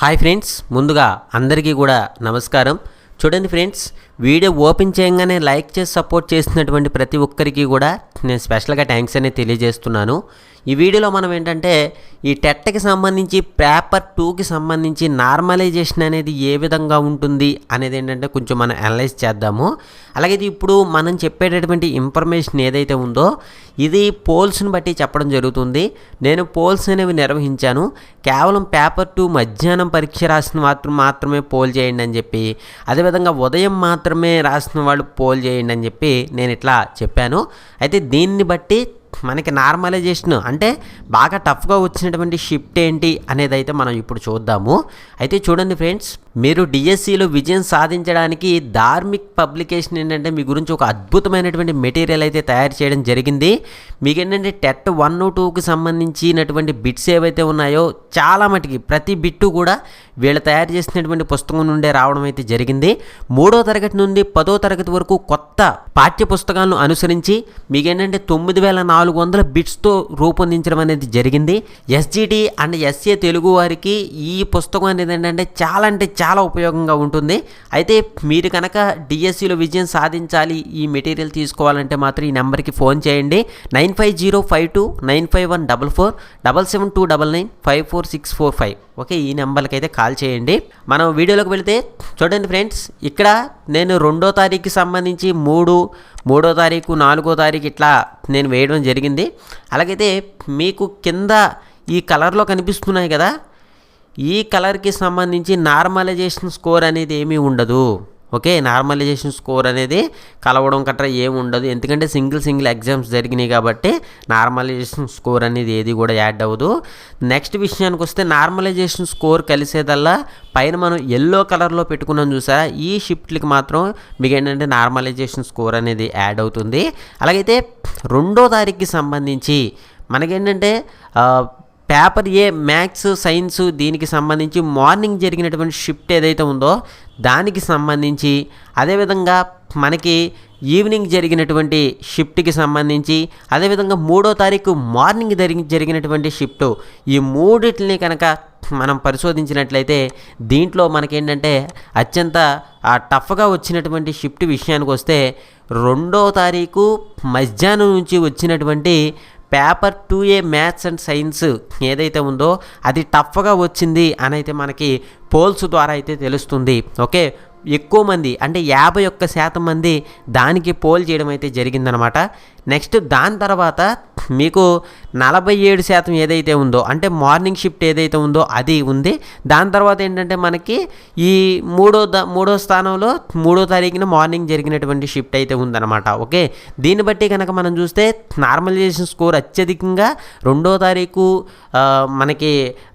Hi friends ముందుగా అందరికీ కూడా నమస్కారం. చూడండి ఫ్రెండ్స్ వీడియో ఓపెన్ చేయగానే లైక్ చేసి సపోర్ట్ చేసినటువంటి ప్రతి ఒక్కరికి కూడా నేను స్పెషల్గా థ్యాంక్స్ అనేది తెలియజేస్తున్నాను. ఈ వీడియోలో మనం ఏంటంటే ఈ టెట్కి సంబంధించి పేపర్ టూకి సంబంధించి నార్మలైజేషన్ అనేది ఏ విధంగా ఉంటుంది అనేది ఏంటంటే కొంచెం మనం అనలైజ్ చేద్దాము. అలాగే ఇది ఇప్పుడు మనం చెప్పేటటువంటి ఇన్ఫర్మేషన్ ఏదైతే ఉందో ఇది పోల్స్ని బట్టి చెప్పడం జరుగుతుంది. నేను పోల్స్ అనేవి నిర్వహించాను. కేవలం పేపర్ టూ మధ్యాహ్నం పరీక్ష రాసిన మాత్రం మాత్రమే పోల్ చేయండి అని చెప్పి అదేవిధంగా ఉదయం మాత్రమే రాసిన వాళ్ళు పోల్ చేయండి అని చెప్పి నేను ఇట్లా చెప్పాను. అయితే దీన్ని బట్టి మనకి నార్మలైజేషన్ అంటే బాగా టఫ్గా వచ్చినటువంటి షిఫ్ట్ ఏంటి అనేది అయితే మనం ఇప్పుడు చూద్దాము. అయితే చూడండి ఫ్రెండ్స్ మీరు డిఎస్సిలో విజయం సాధించడానికి ధార్మిక్ పబ్లికేషన్ ఏంటంటే మీ గురించి ఒక అద్భుతమైనటువంటి మెటీరియల్ అయితే తయారు చేయడం జరిగింది. మీకు ఏంటంటే టెట్ వన్ టూకి సంబంధించినటువంటి బిట్స్ ఏవైతే ఉన్నాయో చాలా మటుకి ప్రతి బిట్టు కూడా వీళ్ళు తయారు చేసినటువంటి పుస్తకం నుండే రావడం అయితే జరిగింది. మూడో తరగతి నుండి పదో తరగతి వరకు కొత్త పాఠ్య పుస్తకాలను అనుసరించి మీకేంటంటే తొమ్మిది వేల నాలుగు వందల బిట్స్తో రూపొందించడం అనేది జరిగింది. ఎస్జిటి అండ్ ఎస్ఏ తెలుగు వారికి ఈ పుస్తకం అనేది ఏంటంటే చాలా అంటే చాలా ఉపయోగంగా ఉంటుంది. అయితే మీరు కనుక డిఎస్సిలో విజయం సాధించాలి ఈ మెటీరియల్ తీసుకోవాలంటే మాత్రం ఈ నెంబర్కి ఫోన్ చేయండి. Nine five zero five two nine five one double four double seven two double nine five four six four five. Okay ఈ నెంబర్కి అయితే కాల్ చేయండి. మనం వీడియోలోకి వెళితే చూడండి ఫ్రెండ్స్ ఇక్కడ నేను రెండో తారీఖుకి సంబంధించి మూడు మూడో తారీఖు నాలుగో తారీఖు ఇట్లా నేను వేయడం జరిగింది. అలాగైతే మీకు కింద ఈ కలర్లో కనిపిస్తున్నాయి కదా ఈ కలర్కి సంబంధించి నార్మలైజేషన్ స్కోర్ అనేది ఏమీ ఉండదు. ఓకే నార్మలైజేషన్ స్కోర్ అనేది కలవడం గట్రా ఏమి ఉండదు. ఎందుకంటే సింగిల్ సింగిల్ ఎగ్జామ్స్ జరిగినాయి కాబట్టి నార్మలైజేషన్ స్కోర్ అనేది ఏది కూడా యాడ్ అవ్వదు. నెక్స్ట్ విషయానికి వస్తే నార్మలైజేషన్ స్కోర్ కలిసేదల్లా పైన మనం ఎల్లో కలర్లో పెట్టుకున్నాం చూసారా ఈ షిఫ్ట్లకి మాత్రం మీకు ఏంటంటే నార్మలైజేషన్ స్కోర్ అనేది యాడ్ అవుతుంది. అలాగైతే రెండో తారీఖుకి సంబంధించి మనకేంటంటే పేపర్ ఏ మ్యాథ్స్ సైన్స్ దీనికి సంబంధించి మార్నింగ్ జరిగినటువంటి షిఫ్ట్ ఏదైతే ఉందో దానికి సంబంధించి అదేవిధంగా మనకి ఈవినింగ్ జరిగినటువంటి షిఫ్ట్కి సంబంధించి అదేవిధంగా మూడో తారీఖు మార్నింగ్ జరిగి జరిగినటువంటి షిఫ్ట్. ఈ మూడిటిని కనుక మనం పరిశోధించినట్లయితే దీంట్లో మనకేంటంటే అత్యంత టఫ్గా వచ్చినటువంటి షిఫ్ట్ విషయానికి వస్తే రెండో తారీఖు మధ్యాహ్నం నుంచి వచ్చినటువంటి paper two A maths and science ఏదైతే ఉందో అది టఫ్గా వచ్చింది అని అయితే మనకి పోల్స్ ద్వారా అయితే తెలుస్తుంది. ఓకే? ఎక్కువ మంది అంటే యాభై ఒక్క శాతం మంది దానికి పోల్ చేయడం అయితే జరిగిందనమాట. నెక్స్ట్ దాని తర్వాత మీకు నలభై ఏడు శాతం ఏదైతే ఉందో అంటే మార్నింగ్ షిఫ్ట్ ఏదైతే ఉందో అది ఉంది. దాని తర్వాత ఏంటంటే మనకి ఈ మూడో ద మూడో స్థానంలో మూడో తారీఖున మార్నింగ్ జరిగినటువంటి షిఫ్ట్ అయితే ఉందన్నమాట. ఓకే? దీన్ని బట్టి కనుక మనం చూస్తే నార్మలైజేషన్ స్కోర్ అత్యధికంగా రెండో తారీఖు మనకి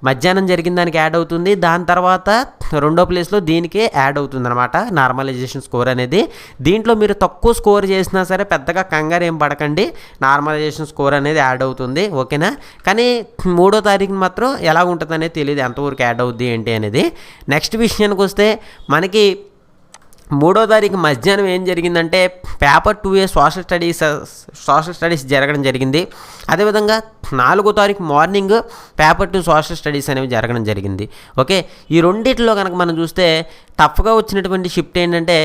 మధ్యాహ్నం జరిగిన దానికి యాడ్ అవుతుంది. దాని తర్వాత రెండో ప్లేస్లో దీనికే యాడ్ అవుతుంది అనమాట నార్మలైజేషన్ స్కోర్ అనేది. దీంట్లో మీరు తక్కువ స్కోర్ చేసినా సరే పెద్దగా కంగారు ఏం పడకండి. నార్మలైజేషన్ స్కోర్ అనేది యాడ్ అవుతుంది ఓకేనా? కానీ మూడో తారీఖున మాత్రం ఎలా ఉంటుంది అనేది తెలియదు ఎంతవరకు యాడ్ అవుద్ది ఏంటి అనేది. నెక్స్ట్ విషయానికి వస్తే మనకి మూడో తారీఖు మధ్యాహ్నం ఏం జరిగిందంటే paper two A social studies social studies జరగడం జరిగింది. అదేవిధంగా నాలుగో తారీఖు morning paper two social studies అనేవి జరగడం జరిగింది ఓకే? ఈ రెండిట్లో కనుక మనం చూస్తే టఫ్గా వచ్చినటువంటి షిఫ్ట్ ఏంటంటే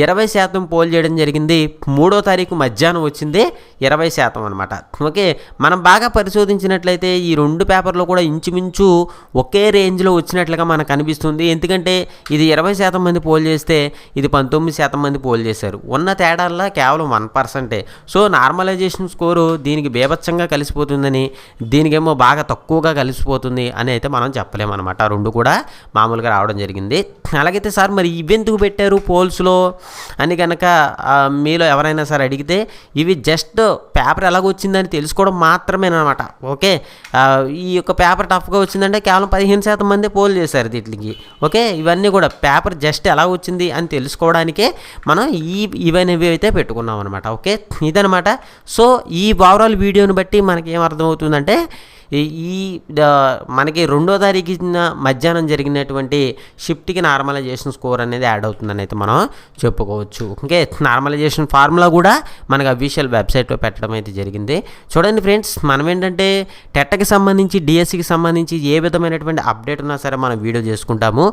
ఇరవై శాతం పోల్ చేయడం జరిగింది. మూడో తారీఖు మధ్యాహ్నం వచ్చింది. ఇరవై శాతం అనమాట ఓకే మనం బాగా పరిశోధించినట్లయితే ఈ రెండు పేపర్లు కూడా ఇంచుమించు ఒకే రేంజ్లో వచ్చినట్లుగా మనకు అనిపిస్తుంది. ఎందుకంటే ఇది ఇరవై శాతం మంది పోల్ చేస్తే ఇది పంతొమ్మిది శాతం మంది పోల్ చేశారు. ఉన్న తేడాల్లో కేవలం వన్ పర్సెంటే. సో నార్మలైజేషన్ స్కోరు దీనికి బేభత్సంగా కలిసిపోతుందని దీనికేమో బాగా తక్కువగా కలిసిపోతుంది అని అయితే మనం చెప్పలేమన్నమాట. రెండు కూడా మామూలుగా రావడం జరిగింది. అలాగైతే సార్ మరి ఇవెందుకు పెట్టారు పోల్స్లో? అని కనుక మీలో ఎవరైనా సరే అడిగితే ఇవి జస్ట్ పేపర్ ఎలాగొచ్చిందని తెలుసుకోవడం మాత్రమేనమాట. ఓకే? ఈ యొక్క పేపర్ టఫ్గా వచ్చిందంటే కేవలం పదిహేను శాతం మంది పోల్ చేశారు వీటికి ఓకే? ఇవన్నీ కూడా పేపర్ జస్ట్ ఎలా వచ్చింది అని తెలుసుకోవడానికే మనం ఈ ఇవన్నీ అయితే పెట్టుకున్నాం అనమాట ఓకే? ఇదనమాట సో ఈ ఓవరాల్ వీడియోని బట్టి మనకి ఏం అర్థమవుతుందంటే ఈ ఈ మనకి రెండో తారీఖున మధ్యాహ్నం జరిగినటువంటి షిఫ్ట్కి నార్మలైజేషన్ స్కోర్ అనేది యాడ్ అవుతుందని అయితే మనం చెప్పుకోవచ్చు. ఓకే? నార్మలైజేషన్ ఫార్ములా కూడా మనకి అఫీషియల్ వెబ్సైట్లో పెట్టడం అయితే జరిగింది. చూడండి ఫ్రెండ్స్ మనం ఏంటంటే టెట్కి సంబంధించి డిఎస్సికి సంబంధించి ఏ విధమైనటువంటి అప్డేట్ ఉన్నా సరే మనం వీడియో చేసుకుంటాము.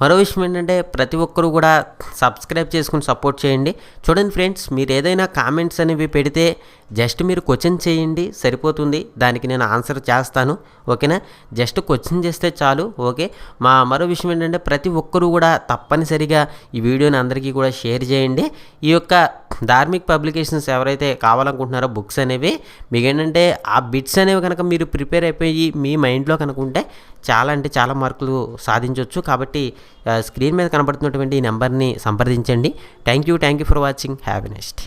మరో విషయం ఏంటంటే ప్రతి ఒక్కరు కూడా సబ్స్క్రైబ్ చేసుకుని సపోర్ట్ చేయండి. చూడండి ఫ్రెండ్స్ మీరు ఏదైనా కామెంట్స్ అనేవి పెడితే జస్ట్ మీరు క్వశ్చన్ చేయండి సరిపోతుంది. దానికి నేను ఆన్సర్ చేస్తాను. ఓకేనా? జస్ట్ క్వశ్చన్ చేస్తే చాలు. ఓకే? మా మరో విషయం ఏంటంటే ప్రతి ఒక్కరూ కూడా తప్పనిసరిగా ఈ వీడియోని అందరికీ కూడా షేర్ చేయండి. ఈ యొక్క ధార్మిక్ పబ్లికేషన్స్ ఎవరైతే కావాలనుకుంటున్నారో బుక్స్ అనేవి మీకు ఏంటంటే ఆ బిట్స్ అనేవి కనుక మీరు ప్రిపేర్ అయిపోయి మీ మైండ్లో కనుక ఉంటే చాలా అంటే చాలా మార్కులు సాధించవచ్చు కాబట్టి స్క్రీన్ మీద కనబడుతున్నటువంటి ఈ నెంబర్ని సంప్రదించండి. Thank you thank you for watching. Have next